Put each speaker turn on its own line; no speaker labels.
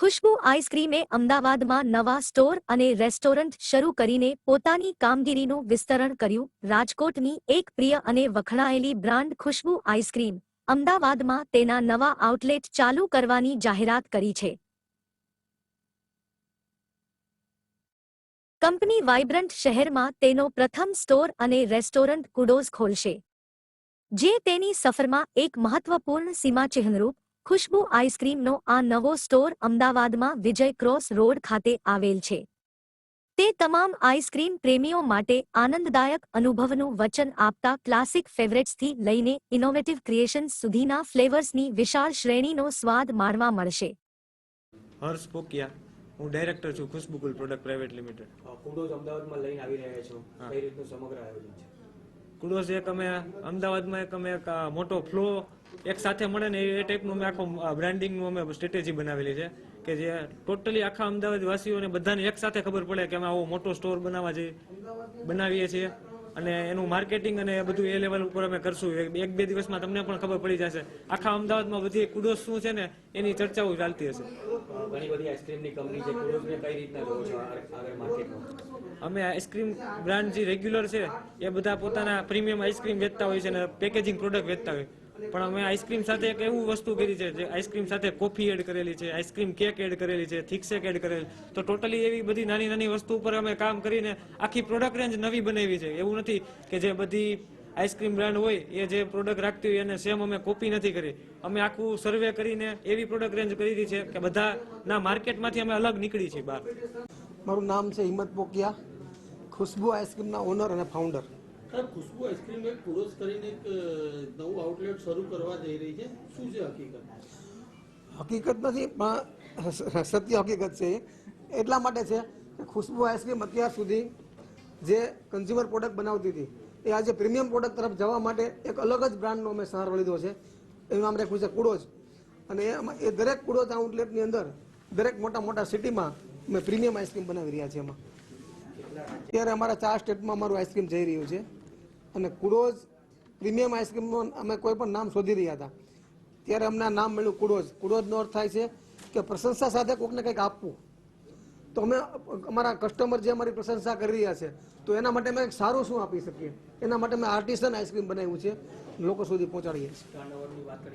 ખુશ્બુ આઈસ્ક્રીમે અમદાવાદમાં નવા સ્ટોર અને રેસ્ટોરન્ટ શરૂ કરીને પોતાની કામગીરીનું વિસ્તરણ કર્યું. રાજકોટની એક પ્રિય અને વખણાયેલી બ્રાન્ડ ખુશ્બુ આઈસ્ક્રીમ અમદાવાદમાં તેના નવા આઉટલેટ ચાલુ કરવાની જાહેરાત કરી છે. કંપની વાઇબ્રન્ટ શહેરમાં તેનો પ્રથમ સ્ટોર અને રેસ્ટોરન્ટ કુડોઝ ખોલશે. જે તેની સફરમાં એક મહત્વપૂર્ણ સીમાચિહ્નરૂપ ખુશ્બુ આઈસ્ક્રીમનો આ નવો સ્ટોર અમદાવાદમાં વિજય ક્રોસ રોડ ખાતે આવેલ છે. તે તમામ આઈસ્ક્રીમ પ્રેમીઓ માટે આનંદદાયક અનુભવનું વચન આપતા ક્લાસિક ફેવરેટ્સથી લઈને ઇનોવેટિવ ક્રિએશન્સ સુધીના ફ્લેવર્સની વિશાળ શ્રેણીનો સ્વાદ માણવા મળશે.
હર્ષ પોકિયા હું ડાયરેક્ટર છું ખુશ્બુકુલ પ્રોડક્ટ પ્રાઇવેટ લિમિટેડ.
કુડોઝ અમદાવાદમાં લઈને આવી રહ્યા છો. કઈ રીતનું સમગ્ર આયોજન છે?
કુડોસ એક અમે અમદાવાદમાં એક અમે એક મોટો ફ્લો એક સાથે મળે ને એ ટાઈપનું અમે આખો બ્રાન્ડિંગનું અમે સ્ટ્રેટેજી બનાવેલી છે કે જે ટોટલી આખા અમદાવાદ વાસીઓને બધાને એક સાથે ખબર પડે કે અમે આવો મોટો સ્ટોર બનાવવા જઈ બનાવીએ છીએ. અને એનું માર્કેટિંગ અને બધું એ લેવલ ઉપર અમે કરશું. એક બે દિવસમાં તમને પણ ખબર પડી જશે. આખા અમદાવાદમાં બધી કુડોસ શું છે ને એની ચર્ચાઓ ચાલતી હશે.
ઘણી બધી આઈસ્ક્રીમની કંપની છે. કુડોઝને કઈ રીતના લો છો આગળ માર્કેટમાં
અમે આઈસ્ક્રીમ બ્રાન્ડ જે રેગ્યુલર છે એ બધા પોતાના પ્રીમિયમ આઈસ્ક્રીમ વેચતા હોય છે અને પેકેજિંગ પ્રોડક્ટ વેચતા હોય. પણ અમે આઈસ્ક્રીમ સાથે એક એવું વસ્તુ કરી છે જે આઈસ્ક્રીમ સાથે કોફી એડ કરેલી છે, આઈસ્ક્રીમ કેક એડ કરેલી છે, થિકસેક એડ કરેલી તો ટોટલી એવી બધી નાની નાની વસ્તુ ઉપર અમે કામ કરીને આખી પ્રોડક્ટ રેન્જ નવી બનાવી છે. એવું નથી કે જે બધી આઈસ્ક્રીમ બ્રાન્ડ હોય, એ જે પ્રોડક્ટ રાખતી હોય એને સેમ અમે કોપી નથી કરી. અમે આખું સર્વે કરીને એવી પ્રોડક્ટ રેન્જ કરી છે કે બધાના માર્કેટમાંથી અમે અલગ નીકળી છીએ બહાર.
મારું નામ છે હિંમત પોકિયા, ખુશ્બુ આઈસ્ક્રીમના ઓનર અને ફાઉન્ડર
સાહેબ ખુશ્બુ આઈસ્ક્રીમ એક પુરુષ કરીને એક નવું આઉટલેટ શરૂ કરવા જઈ રહી છે. શું છે હકીકત?
હકીકત નથી, પણ સત્ય હકીકત છે એટલા માટે છે કે ખુશ્બુ આઈસ્ક્રીમ અત્યાર સુધી જે કન્ઝ્યુમર પ્રોડક્ટ બનાવતી હતી, એ આજે પ્રીમિયમ પ્રોડક્ટ તરફ જવા માટે એક અલગ જ બ્રાન્ડનો અમે સહારો લીધો છે. એનું નામ રાખ્યું છે કુડોજ. અને એ દરેક કુડોજ આઉટલેટની અંદર, દરેક મોટા મોટા સિટીમાં અમે પ્રીમિયમ આઈસ્ક્રીમ બનાવી રહ્યા છીએ એમાં. અત્યારે અમારા ચાર સ્ટેટમાં અમારું આઈસ્ક્રીમ જઈ રહ્યું છે. અને કુડોઝ પ્રીમિયમ આઈસ્ક્રીમનું અમે કોઈ પણ નામ શોધી રહ્યા હતા. ત્યારે અમને નામ મળ્યું કુડોઝ કુડોઝનો અર્થ થાય છે કે પ્રશંસા સાથે કોઈકને કંઈક આપવું. તો અમે અમારા કસ્ટમર જે અમારી પ્રશંસા કરી રહ્યા છે, તો એના માટે અમે સારું શું આપી શકીએ? એના માટે અમે આર્ટિસન આઈસ્ક્રીમ બનાવ્યું છે. લોકો સુધી પહોંચાડીએ છીએ.